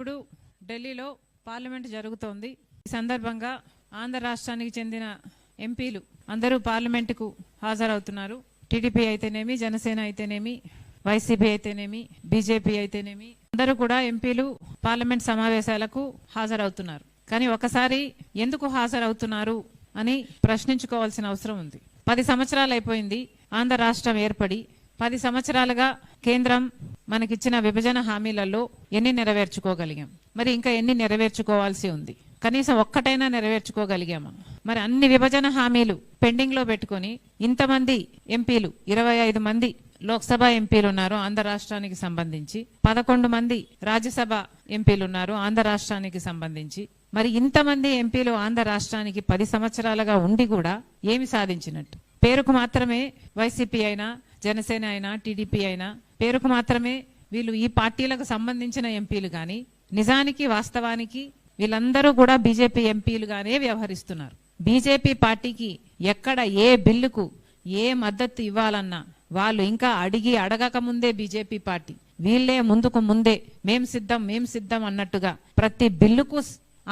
ఇప్పుడు ఢిల్లీలో పార్లమెంట్ జరుగుతోంది. ఈ సందర్భంగా ఆంధ్ర రాష్ట్రానికి చెందిన ఎంపీలు అందరూ పార్లమెంటుకు హాజరవుతున్నారు. టీడీపీ అయితేనేమి జనసేన అయితేనేమి వైసీపీ అయితేనేమి బీజేపీ అయితేనేమి అందరూ కూడా ఎంపీలు పార్లమెంట్ సమావేశాలకు హాజరవుతున్నారు. కానీ ఒకసారి ఎందుకు హాజరవుతున్నారు అని ప్రశ్నించుకోవాల్సిన అవసరం ఉంది. పది సంవత్సరాలు అయిపోయింది ఆంధ్ర రాష్ట్రం ఏర్పడి. పది సంవత్సరాలుగా కేంద్రం మనకిచ్చిన విభజన హామీలలో ఎన్ని నెరవేర్చుకోగలిగాం? మరి ఇంకా ఎన్ని నెరవేర్చుకోవాల్సి ఉంది? కనీసం ఒక్కటైనా నెరవేర్చుకోగలిగామా? మరి అన్ని విభజన హామీలు పెండింగ్లో పెట్టుకొని ఇంతమంది ఎంపీలు ఇరవై ఐదు మంది లోక్సభ ఎంపీలు ఉన్నారు ఆంధ్ర రాష్ట్రానికి సంబంధించి పదకొండు మంది రాజ్యసభ ఎంపీలు ఉన్నారు ఆంధ్ర రాష్ట్రానికి సంబంధించి. మరి ఇంతమంది ఎంపీలు ఆంధ్ర రాష్ట్రానికి పది సంవత్సరాలుగా ఉండి కూడా ఏమి సాధించినట్టు? పేరుకు మాత్రమే వైసీపీ అయినా జనసేన అయినా టీడీపీ అయినా పేరుకు మాత్రమే వీళ్ళు ఈ పార్టీలకు సంబంధించిన ఎంపీలు కానీ నిజానికి వాస్తవానికి వీళ్ళందరూ కూడా బీజేపీ ఎంపీలుగానే వ్యవహరిస్తున్నారు. బీజేపీ పార్టీకి ఎక్కడ ఏ బిల్లుకు ఏ మద్దతు ఇవ్వాలన్నా వాళ్ళు ఇంకా అడిగి అడగక ముందే బీజేపీ పార్టీ. వీళ్ళే ముందుకు ముందే మేం సిద్ధం మేం సిద్ధం అన్నట్టుగా ప్రతి బిల్లుకు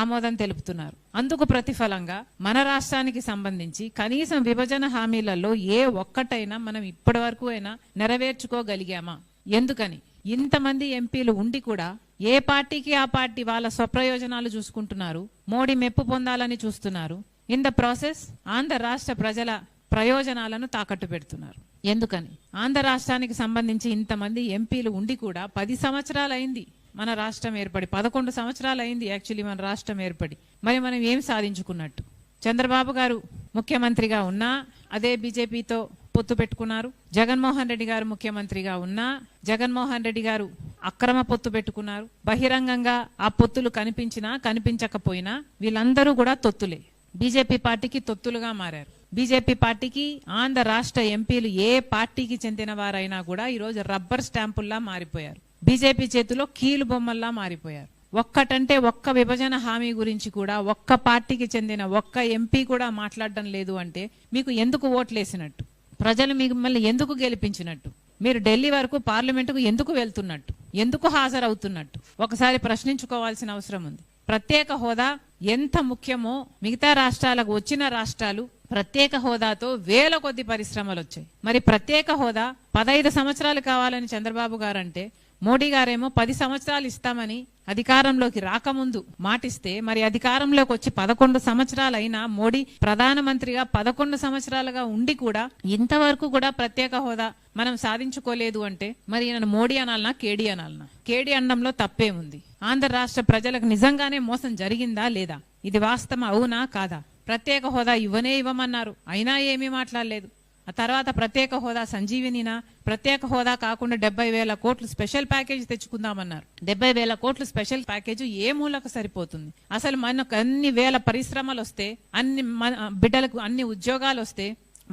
ఆమోదం తెలుపుతున్నారు. అందుకు ప్రతిఫలంగా మన రాష్ట్రానికి సంబంధించి కనీసం విభజన హామీలలో ఏ ఒక్కటైనా మనం ఇప్పటి వరకు అయినా నెరవేర్చుకోగలిగామా? ఎందుకని? ఇంతమంది ఎంపీలు ఉండి కూడా ఏ పార్టీకి ఆ పార్టీ వాళ్ళ స్వప్రయోజనాలు చూసుకుంటున్నారు? మోడీ మెప్పు పొందాలని చూస్తున్నారు. ఇన్ ద ప్రాసెస్ ఆంధ్ర రాష్ట్ర ప్రజల ప్రయోజనాలను తాకట్టు పెడుతున్నారు. ఎందుకని? ఆంధ్ర రాష్ట్రానికి సంబంధించి ఇంతమంది ఎంపీలు ఉండి కూడా పది సంవత్సరాలు అయింది మన రాష్ట్రం ఏర్పడి పదకొండు సంవత్సరాలు అయింది యాక్చువల్లీ మన రాష్ట్రం ఏర్పడి. మరి మనం ఏం సాధించుకున్నట్టు? చంద్రబాబు గారు ముఖ్యమంత్రిగా ఉన్నా అదే బీజేపీతో పొత్తు పెట్టుకున్నారు. జగన్మోహన్ రెడ్డి గారు ముఖ్యమంత్రిగా ఉన్నా జగన్మోహన్ రెడ్డి గారు అక్రమ పొత్తు పెట్టుకున్నారు. బహిరంగంగా ఆ పొత్తులు కనిపించినా కనిపించకపోయినా వీళ్ళందరూ కూడా తొత్తులే. బీజేపీ పార్టీకి తొత్తులుగా మారారు. బీజేపీ పార్టీకి ఆంధ్ర రాష్ట్ర ఎంపీలు ఏ పార్టీకి చెందిన వారైనా కూడా ఈరోజు రబ్బర్ స్టాంపుల్లా మారిపోయారు. బీజేపీ చేతిలో కీలు బొమ్మల్లా మారిపోయారు. ఒక్కటంటే ఒక్క విభజన హామీ గురించి కూడా ఒక్క పార్టీకి చెందిన ఒక్క ఎంపీ కూడా మాట్లాడడం లేదు అంటే మీకు ఎందుకు ఓట్లేసినట్టు? ప్రజలు మిమ్మల్ని ఎందుకు గెలిపించినట్టు? మీరు ఢిల్లీ వరకు పార్లమెంటుకు ఎందుకు వెళ్తున్నట్టు? ఎందుకు హాజరవుతున్నట్టు? ఒకసారి ప్రశ్నించుకోవాల్సిన అవసరం ఉంది. ప్రత్యేక హోదా ఎంత ముఖ్యమో మిగతా రాష్ట్రాలకు వచ్చిన రాష్ట్రాలు ప్రత్యేక హోదాతో వేల కొద్ది పరిశ్రమలు వచ్చాయి. మరి ప్రత్యేక హోదా పదైదు సంవత్సరాలు కావాలని చంద్రబాబు గారంటే మోడీ గారేమో పది సంవత్సరాలు ఇస్తామని అధికారంలోకి రాకముందు మాటిస్తే మరి అధికారంలోకి వచ్చి పదకొండు సంవత్సరాలు అయినా మోడీ ప్రధానమంత్రిగా పదకొండు సంవత్సరాలుగా ఉండి కూడా ఇంతవరకు కూడా ప్రత్యేక హోదా మనం సాధించుకోలేదు అంటే మరి ఈయన మోడీ అనాలనా కేడీ అనాలనా? కేడీ అనడంలో తప్పేముంది ఆంధ్ర రాష్ట్ర ప్రజలకు నిజంగానే మోసం జరిగిందా లేదా? ఇది వాస్తవం అవునా? కాదా? ప్రత్యేక హోదా ఇవ్వనే ఇవ్వమన్నారు. అయినా ఏమీ మాట్లాడలేదు. ఆ తర్వాత ప్రత్యేక హోదా సంజీవినినా ప్రత్యేక హోదా కాకుండా డెబ్బై వేల కోట్లు స్పెషల్ ప్యాకేజ్ తెచ్చుకుందామన్నారు. డెబ్బై వేల కోట్లు స్పెషల్ ప్యాకేజ్ ఏ మూలకు సరిపోతుంది? అసలు మనకు అన్ని వేల పరిశ్రమలు వస్తే అన్ని మన బిడ్డలకు అన్ని ఉద్యోగాలు వస్తే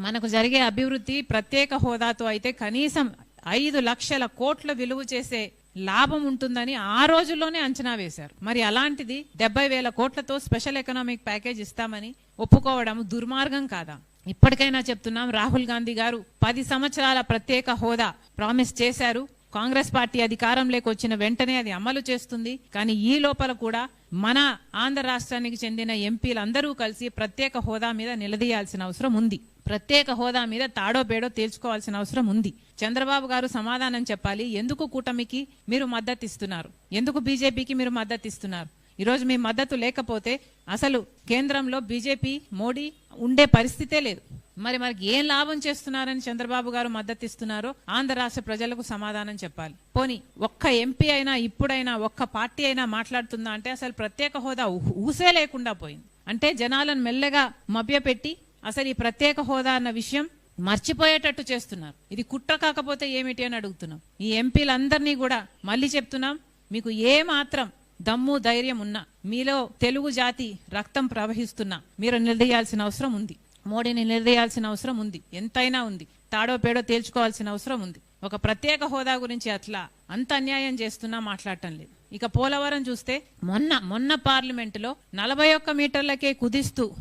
మనకు జరిగే అభివృద్ధి ప్రత్యేక హోదాతో అయితే కనీసం ఐదు లక్షల కోట్ల విలువ చేసే లాభం ఉంటుందని ఆ రోజుల్లోనే అంచనా వేశారు. మరి అలాంటిది డెబ్బై వేల కోట్లతో స్పెషల్ ఎకనామిక్ ప్యాకేజ్ ఇస్తామని ఒప్పుకోవడం దుర్మార్గం కాదా? ఇప్పటికైనా చెప్తున్నాం రాహుల్ గాంధీ గారు పది సంవత్సరాల ప్రత్యేక హోదా ప్రామిస్ చేశారు. కాంగ్రెస్ పార్టీ అధికారంలోకి వచ్చిన వెంటనే అది అమలు చేస్తుంది. కానీ ఈ లోపల కూడా మన ఆంధ్ర రాష్ట్రానికి చెందిన ఎంపీలందరూ కలిసి ప్రత్యేక హోదా మీద నిలదీయాల్సిన అవసరం ఉంది. ప్రత్యేక హోదా మీద తాడో పేడో తేల్చుకోవాల్సిన అవసరం ఉంది. చంద్రబాబు గారు సమాధానం చెప్పాలి. ఎందుకు కూటమికి మీరు మద్దతు ఇస్తున్నారు ఎందుకు బీజేపీకి మీరు మద్దతు ఇస్తున్నారు ఈరోజు మీ మద్దతు లేకపోతే అసలు కేంద్రంలో బీజేపీ మోడీ ఉండే పరిస్థితే లేదు. మరి మనకి ఏం లాభం చేస్తున్నారని చంద్రబాబు గారు మద్దతు ఇస్తున్నారో ఆంధ్ర రాష్ట్ర ప్రజలకు సమాధానం చెప్పాలి. పోని ఒక్క ఎంపీ అయినా ఇప్పుడైనా ఒక్క పార్టీ అయినా మాట్లాడుతుందా అంటే అసలు ప్రత్యేక హోదా ఊసే లేకుండా పోయింది. అంటే జనాలను మెల్లగా మభ్యపెట్టి అసలు ఈ ప్రత్యేక హోదా అన్న విషయం మర్చిపోయేటట్టు చేస్తున్నారు. ఇది కుట్ర కాకపోతే ఏమిటి అని అడుగుతున్నాం. ఈ ఎంపీలందరినీ కూడా మళ్ళీ చెప్తున్నాం. మీకు ఏ మాత్రం దమ్ము ధైర్యం ఉన్నా. మీలో తెలుగు జాతి రక్తం ప్రవహిస్తున్నా. మీరు నిలదీయాల్సిన అవసరం ఉంది. మోడీని నిలదీయాల్సిన అవసరం ఉంది. ఎంతైనా ఉంది. తాడో పేడో తేల్చుకోవాల్సిన అవసరం ఉంది. ఒక ప్రత్యేక హోదా గురించి అట్లా అంత అన్యాయం చేస్తున్నా మాట్లాడటం లేదు. ఇక పోలవరం చూస్తే మొన్న మొన్న పార్లమెంటులో నలభై ఒక్క మీటర్లకే కుదిస్తూ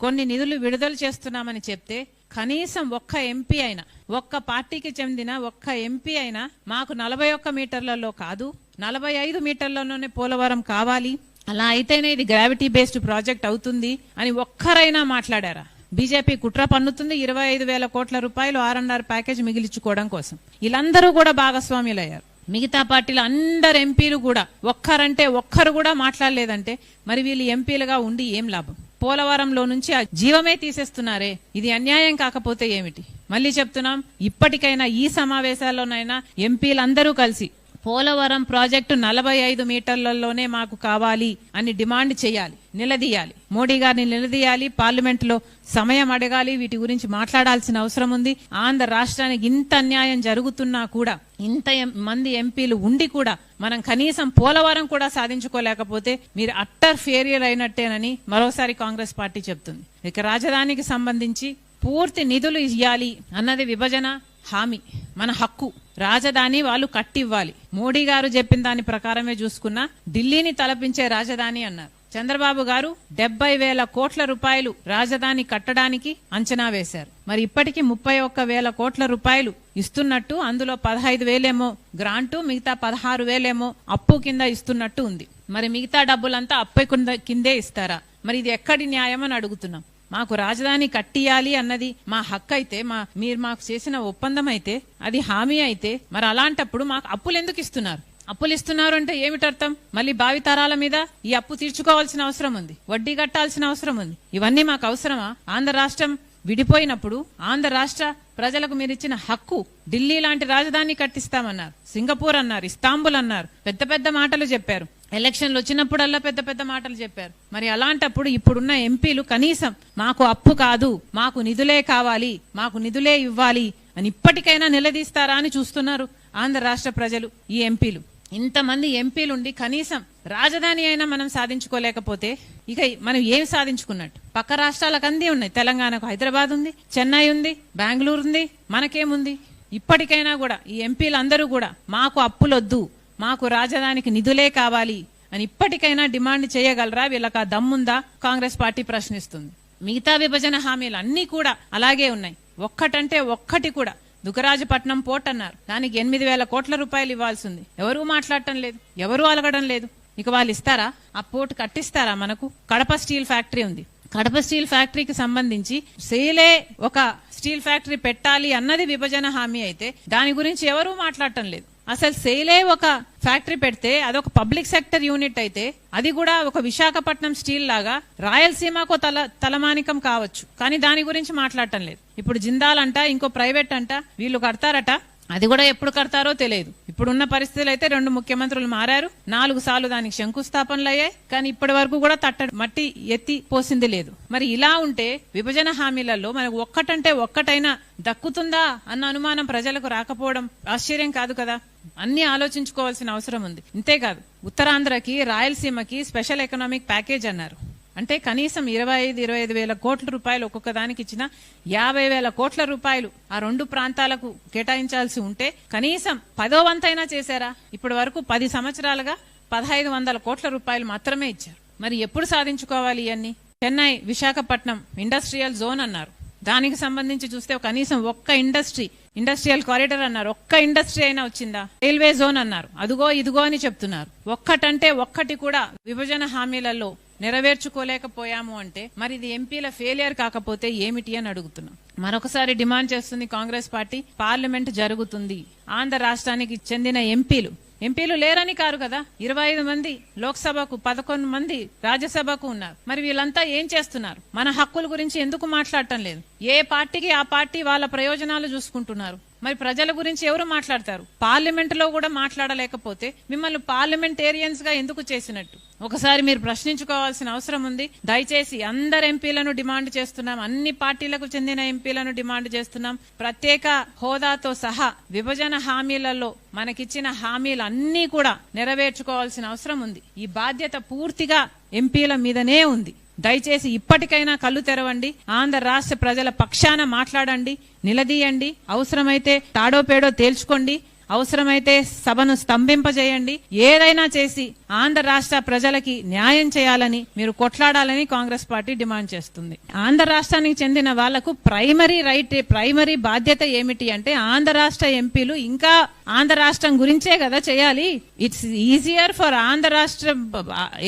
కొన్ని నిధులు విడుదల చేస్తున్నామని చెప్తే కనీసం ఒక్క ఎంపీ అయినా ఒక్క పార్టీకి చెందిన ఒక్క ఎంపీ అయినా మాకు నలభై ఒక్క మీటర్లలో కాదు నలభై ఐదు మీటర్లలోనే పోలవరం కావాలి. అలా అయితేనే ఇది గ్రావిటీ బేస్డ్ ప్రాజెక్ట్ అవుతుంది అని ఒక్కరైనా మాట్లాడారా? బీజేపీ కుట్ర పన్నుతుంది ఇరవై ఐదు వేల కోట్ల రూపాయలు ఆర్ఎన్ఆర్ ప్యాకేజ్ మిగిలించుకోవడం కోసం. వీళ్ళందరూ కూడా భాగస్వాములయ్యారు. మిగతా పార్టీలు అందరు ఎంపీలు కూడా. ఒక్కరంటే ఒక్కరు కూడా మాట్లాడలేదంటే మరి వీళ్ళు ఎంపీలుగా ఉండి ఏం లాభం? పోలవరంలో నుంచి ఆ జీవమే తీసేస్తున్నారే. ఇది అన్యాయం కాకపోతే ఏమిటి? మళ్ళీ చెప్తున్నాం ఇప్పటికైనా ఈ సమావేశాల్లోనైనా ఎంపీలందరూ కలిసి పోలవరం ప్రాజెక్టు నలభై ఐదు మీటర్లలోనే మాకు కావాలి అని డిమాండ్ చేయాలి నిలదీయాలి. మోడీ గారిని నిలదీయాలి పార్లమెంట్లో సమయం అడగాలి వీటి గురించి మాట్లాడాల్సిన అవసరం ఉంది. ఆంధ్ర రాష్ట్రానికి ఇంత అన్యాయం జరుగుతున్నా కూడా ఇంత మంది ఎంపీలు ఉండి కూడా మనం కనీసం పోలవరం కూడా సాధించుకోలేకపోతే మీరు అట్టర్ ఫెయిలియర్ అయినట్టేనని మరోసారి కాంగ్రెస్ పార్టీ చెప్తుంది. ఇక రాజధానికి సంబంధించి పూర్తి నిధులు ఇవ్వాలి అన్నది విభజన హామీ మన హక్కు. రాజధాని వాళ్ళు కట్టివ్వాలి. మోడీ గారు చెప్పిన దాని ప్రకారమే చూసుకున్నా ఢిల్లీని తలపించే రాజధాని అన్నారు. చంద్రబాబు గారు డెబ్బై వేల కోట్ల రూపాయలు రాజధాని కట్టడానికి అంచనా వేశారు. మరి ఇప్పటికీ ముప్పై ఒక్క వేల కోట్ల రూపాయలు ఇస్తున్నట్టు అందులో పదహైదు వేలేమో గ్రాంటు మిగతా పదహారు వేలేమో అప్పు కింద ఇస్తున్నట్టు ఉంది. మరి మిగతా డబ్బులంతా అప్పు కింద కిందే ఇస్తారా? మరి ఇది ఎక్కడి న్యాయం అని అడుగుతున్నాం. మాకు రాజధాని కట్టియాలి అన్నది మా హక్కు అయితే మా మీరు మాకు చేసిన ఒప్పందం అయితే అది హామీ అయితే మరి అలాంటప్పుడు మాకు అప్పులు ఎందుకు ఇస్తున్నారు? అప్పులు ఇస్తున్నారు అంటే ఏమిటర్థం? మళ్ళీ భావితరాల మీద ఈ అప్పు తీర్చుకోవాల్సిన అవసరం ఉంది. వడ్డీ కట్టాల్సిన అవసరం ఉంది. ఇవన్నీ మాకు అవసరమా? ఆంధ్ర రాష్ట్రం విడిపోయినప్పుడు ఆంధ్ర రాష్ట్ర ప్రజలకు మీరు ఇచ్చిన హక్కు ఢిల్లీ లాంటి రాజధాని కట్టిస్తామన్నారు. సింగపూర్ అన్నారు ఇస్తాంబుల్ అన్నారు. పెద్ద పెద్ద మాటలు చెప్పారు. ఎలక్షన్లు వచ్చినప్పుడల్లా పెద్ద పెద్ద మాటలు చెప్పారు. మరి అలాంటప్పుడు ఇప్పుడున్న ఎంపీలు కనీసం మాకు అప్పు కాదు మాకు నిధులే కావాలి మాకు నిధులే ఇవ్వాలి అని ఇప్పటికైనా నిలదీస్తారా అని చూస్తున్నారు ఆంధ్ర రాష్ట్ర ప్రజలు ఈ ఎంపీలు. ఇంతమంది ఎంపీలుండి కనీసం రాజధాని అయినా మనం సాధించుకోలేకపోతే ఇక మనం ఏం సాధించుకున్నట్టు? పక్క రాష్ట్రాలకు అందే ఉన్నాయి. తెలంగాణకు హైదరాబాద్ ఉంది చెన్నై ఉంది బెంగళూరు ఉంది మనకేముంది? ఇప్పటికైనా కూడా ఈ ఎంపీలందరూ కూడా మాకు అప్పులొద్దు మాకు రాజధానికి నిధులే కావాలి అని ఇప్పటికైనా డిమాండ్ చేయగలరా? వీళ్ళకి ఆ దమ్ముందా? కాంగ్రెస్ పార్టీ ప్రశ్నిస్తుంది. మిగతా విభజన హామీలు అన్నీ కూడా అలాగే ఉన్నాయి. ఒక్కటంటే ఒక్కటి కూడా దుగరాజపట్నం పోర్ట్ అన్నారు. దానికి ఎనిమిది వేల కోట్ల రూపాయలు ఇవ్వాల్సి ఉంది ఎవరూ మాట్లాడటం లేదు. ఎవరూ అలగడం లేదు. ఇక వాళ్ళు ఇస్తారా? ఆ పోర్ట్ కట్టిస్తారా మనకు? కడప స్టీల్ ఫ్యాక్టరీ ఉంది. కడప స్టీల్ ఫ్యాక్టరీకి సంబంధించి సేలే ఒక స్టీల్ ఫ్యాక్టరీ పెట్టాలి అన్నది విభజన హామీ అయితే దాని గురించి ఎవరూ మాట్లాడటం లేదు. అసలు సేలే ఒక ఫ్యాక్టరీ పెడితే అదొక పబ్లిక్ సెక్టర్ యూనిట్ అయితే అది కూడా ఒక విశాఖపట్నం స్టీల్ లాగా రాయలసీమకు తల తలమానికం కావచ్చు. కానీ దాని గురించి మాట్లాడటం లేదు. ఇప్పుడు జిందాల్ అంట ఇంకో ప్రైవేట్ అంట వీళ్ళు కడతారట. అది కూడా ఎప్పుడు కడతారో తెలియదు. ఇప్పుడున్న పరిస్థితులు అయితే రెండు ముఖ్యమంత్రులు మారారు. నాలుగు సార్లు దానికి శంకుస్థాపనలు అయ్యాయి. కానీ ఇప్పటి వరకు కూడా తట్ట మట్టి ఎత్తి పోసింది లేదు. మరి ఇలా ఉంటే విభజన హామీలలో మనకు ఒక్కటంటే ఒక్కటైనా దక్కుతుందా అన్న అనుమానం ప్రజలకు రాకపోవడం ఆశ్చర్యం కాదు కదా? అన్ని ఆలోచించుకోవాల్సిన అవసరం ఉంది. ఇంతేకాదు ఉత్తరాంధ్రకి రాయలసీమకి స్పెషల్ ఎకనామిక్ ప్యాకేజ్ అన్నారు. అంటే కనీసం ఇరవై ఐదు ఇరవై ఐదు వేల కోట్ల రూపాయలు ఒక్కొక్క దానికి ఇచ్చిన యాభై వేల కోట్ల రూపాయలు ఆ రెండు ప్రాంతాలకు కేటాయించాల్సి ఉంటే కనీసం పదో వంతైనా చేశారా? ఇప్పటి వరకు పది సంవత్సరాలుగా పదహైదు వందల కోట్ల రూపాయలు మాత్రమే ఇచ్చారు. మరి ఎప్పుడు సాధించుకోవాలి ఇవన్నీ చెన్నై విశాఖపట్నం ఇండస్ట్రియల్ జోన్ అన్నారు. దానికి సంబంధించి చూస్తే కనీసం ఒక్క ఇండస్ట్రీ ఇండస్ట్రియల్ కారిడర్ అన్నారు. ఒక్క ఇండస్ట్రీ అయినా వచ్చిందా? రైల్వే జోన్ అన్నారు. అదుగో ఇదిగో అని చెప్తున్నారు. ఒక్కటంటే ఒక్కటి కూడా విభజన హామీలలో నెరవేర్చుకోలేకపోయాము అంటే మరి ఇది ఎంపీల ఫెయిలియర్ కాకపోతే ఏమిటి అని అడుగుతున్నాం. మరొకసారి డిమాండ్ చేస్తుంది కాంగ్రెస్ పార్టీ పార్లమెంట్ జరుగుతుంది. ఆంధ్ర రాష్ట్రానికి చెందిన ఎంపీలు ఎంపీలు లేరని కారు కదా? ఇరవై ఐదు మంది లోక్సభకు పదకొండు మంది రాజ్యసభకు ఉన్నారు. మరి వీళ్ళంతా ఏం చేస్తున్నారు? మన హక్కుల గురించి ఎందుకు మాట్లాడటం లేదు? ఏ పార్టీకి ఆ పార్టీ వాళ్ళ ప్రయోజనాలు చూసుకుంటున్నారు? మరి ప్రజల గురించి ఎవరు మాట్లాడతారు? పార్లమెంట్లో కూడా మాట్లాడలేకపోతే మిమ్మల్ని పార్లమెంటేరియన్స్గా ఎందుకు చేసినట్టు? ఒకసారి మీరు ప్రశ్నించుకోవాల్సిన అవసరం ఉంది. దయచేసి అందరు ఎంపీలను డిమాండ్ చేస్తున్నాం. అన్ని పార్టీలకు చెందిన ఎంపీలను డిమాండ్ చేస్తున్నాం. ప్రత్యేక హోదాతో సహా విభజన హామీలలో మనకిచ్చిన హామీలు అన్నీ కూడా నెరవేర్చుకోవాల్సిన అవసరం ఉంది. ఈ బాధ్యత పూర్తిగా ఎంపీల మీదనే ఉంది. దయచేసి ఇప్పటికైనా కళ్ళు తెరవండి. ఆంధ్ర రాష్ట్ర ప్రజల పక్షాన మాట్లాడండి నిలదీయండి. అవసరమైతే తాడో పేడో తేల్చుకోండి. అవసరమైతే సభను స్తంభింపజేయండి. ఏదైనా చేసి ఆంధ్ర రాష్ట్ర ప్రజలకి న్యాయం చేయాలని మీరు కొట్లాడాలని కాంగ్రెస్ పార్టీ డిమాండ్ చేస్తుంది. ఆంధ్ర రాష్ట్రానికి చెందిన వాళ్ళకు ప్రైమరీ రైట్ ప్రైమరీ బాధ్యత ఏమిటి అంటే ఆంధ్ర రాష్ట్ర ఎంపీలు ఇంకా ఆంధ్ర రాష్ట్రం గురించే కదా చేయాలి. It's easier for Andhra Rashtra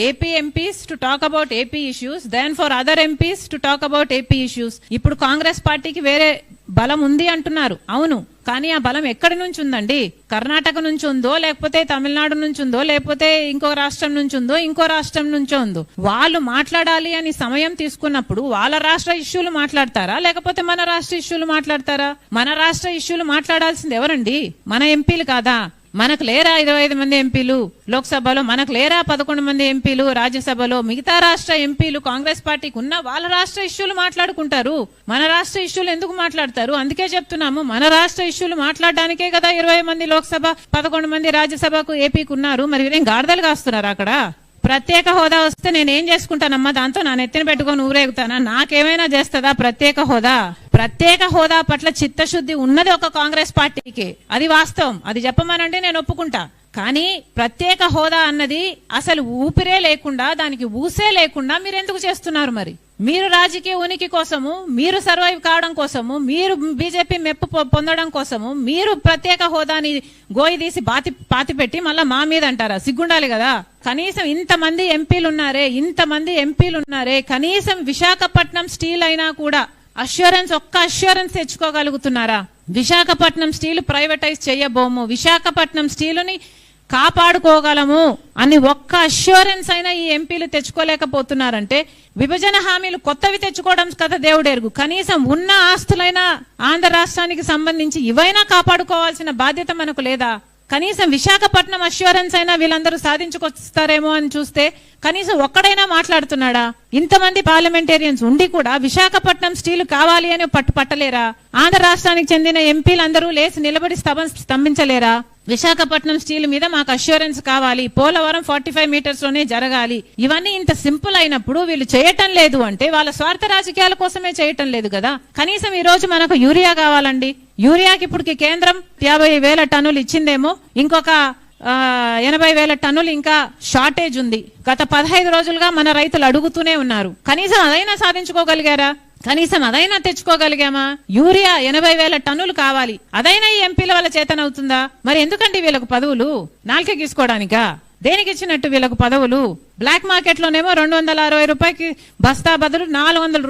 AP MPs to talk about AP issues then for other MPs to talk about AP issues ఇప్పుడు కాంగ్రెస్ పార్టీకి వేరే బలం ఉంది అంటున్నారు. అవును. కానీ ఆ బలం ఎక్కడి నుంచి ఉందండి? కర్ణాటక నుంచి ఉందో లేకపోతే తమిళనాడు నుంచి ఉందో లేకపోతే ఇంకో రాష్ట్రం నుంచి ఉందో ఇంకో రాష్ట్రం నుంచో ఉందో వాళ్ళు మాట్లాడాలి అని సమయం తీసుకున్నప్పుడు వాళ్ళ రాష్ట్ర ఇష్యూలు మాట్లాడతారా? లేకపోతే మన రాష్ట్ర ఇష్యూలు మాట్లాడతారా? మన రాష్ట్ర ఇష్యూలు మాట్లాడాల్సింది ఎవరండి? మన ఎంపీలు కాదా? మనకు లేరా ఇరవై ఐదు మంది ఎంపీలు? లోక్సభలో మనకు లేరా పదకొండు మంది ఎంపీలు? రాజ్యసభలో మిగతా రాష్ట్ర ఎంపీలు కాంగ్రెస్ పార్టీకి ఉన్న వాళ్ళ రాష్ట్ర ఇష్యూలు మాట్లాడుకుంటారు. మన రాష్ట్ర ఇష్యూలు ఎందుకు మాట్లాడతారు? అందుకే చెప్తున్నాము మన రాష్ట్ర ఇష్యూలు మాట్లాడడానికే కదా ఇరవై మంది లోక్సభ పదకొండు మంది రాజ్యసభకు ఏపీకి ఉన్నారు. మరి వీరేం గాడిదలు కాస్తున్నారు అక్కడ? ప్రత్యేక హోదా వస్తే నేను ఏం చేసుకుంటానమ్మా? దాంతో నా నెత్తిన పెట్టుకొని ఊరేగుతానా? నాకేమైనా చేస్తుందా ప్రత్యేక హోదా? ప్రత్యేక హోదా పట్ల చిత్తశుద్ధి ఉన్నది ఒక కాంగ్రెస్ పార్టీకి. అది వాస్తవం. అది చెప్పమనంటే నేను ఒప్పుకుంటా. కానీ ప్రత్యేక హోదా అన్నది అసలు ఊపిరే లేకుండా దానికి ఊసే లేకుండా మీరు ఎందుకు చేస్తున్నారు మరి? మీరు రాజకీయ ఉనికి కోసము మీరు సర్వైవ్ కావడం కోసము మీరు బీజేపీ మెప్పు పొ- పొందడం కోసము మీరు ప్రత్యేక హోదాని గోయి తీసి బాతి పాతి పెట్టి మళ్ళా మా మీద అంటారా? సిగ్గుండాలి కదా. కనీసం ఇంతమంది ఎంపీలు ఉన్నారే ఇంతమంది ఎంపీలు ఉన్నారే కనీసం విశాఖపట్నం స్టీల్ అయినా కూడా అష్యూరెన్స్ ఒక్క అష్యూరెన్స్ తెచ్చుకోగలుగుతున్నారా? విశాఖపట్నం స్టీల్ ప్రైవేటైజ్ చేయబోము విశాఖపట్నం స్టీలుని కాపాడుకోగలము అని ఒక్క అష్యూరెన్స్ అయినా ఈ ఎంపీలు తెచ్చుకోలేకపోతున్నారంటే విభజన హామీలు కొత్తవి తెచ్చుకోవడం కదా దేవుడెరుగు. కనీసం ఉన్న ఆస్తులైన ఆంధ్ర రాష్ట్రానికి సంబంధించి ఇవైనా కాపాడుకోవాల్సిన బాధ్యత మనకు లేదా? కనీసం విశాఖపట్నం అష్యూరెన్స్ అయినా వీళ్ళందరూ సాధించుకొస్తారేమో అని చూస్తే కనీసం ఒక్కడైనా మాట్లాడుతున్నాడా? ఇంతమంది పార్లమెంటేరియన్స్ ఉండి కూడా విశాఖపట్నం స్టీల్ కావాలి అని పట్టు పట్టలేరా? ఆంధ్ర రాష్ట్రానికి చెందిన ఎంపీలందరూ లేచి నిలబడి స్తభ స్తంభించలేరా? విశాఖపట్నం స్టీల్ మీద మాకు అష్యూరెన్స్ కావాలి. పోలవరం ఫార్టీ ఫైవ్ మీటర్స్లోనే జరగాలి. ఇవన్నీ ఇంత సింపుల్ అయినప్పుడు వీళ్ళు చేయటం లేదు అంటే వాళ్ళ స్వార్థ రాజకీయాల కోసమే చేయటం లేదు కదా. కనీసం ఈ రోజు మనకు యూరియా కావాలండి. యూరియాకి ఇప్పటికి కేంద్రం యాభై వేల టన్నులు ఇచ్చిందేమో. ఇంకొక ఎనభై వేల టన్నులు ఇంకా షార్టేజ్ ఉంది. గత పదహైదు రోజులుగా మన రైతులు అడుగుతూనే ఉన్నారు. కనీసం అదైనా సాధించుకోగలిగారా? కనీసం అదైనా తెచ్చుకోగలిగామా? యూరియా ఎనభై వేల టన్నులు కావాలి. అదైనా ఈ ఎంపీల వల్ల చేతనవుతుందా? మరి ఎందుకండి వీళ్ళకు పదవులు? నాలుకే గీసుకోవడానికా? దేనికి ఇచ్చినట్టు వీళ్ళకు పదవులు? బ్లాక్ మార్కెట్ లోనేమో రెండు వందల అరవై రూపాయకి బస్తా బదులు నాలుగు వందల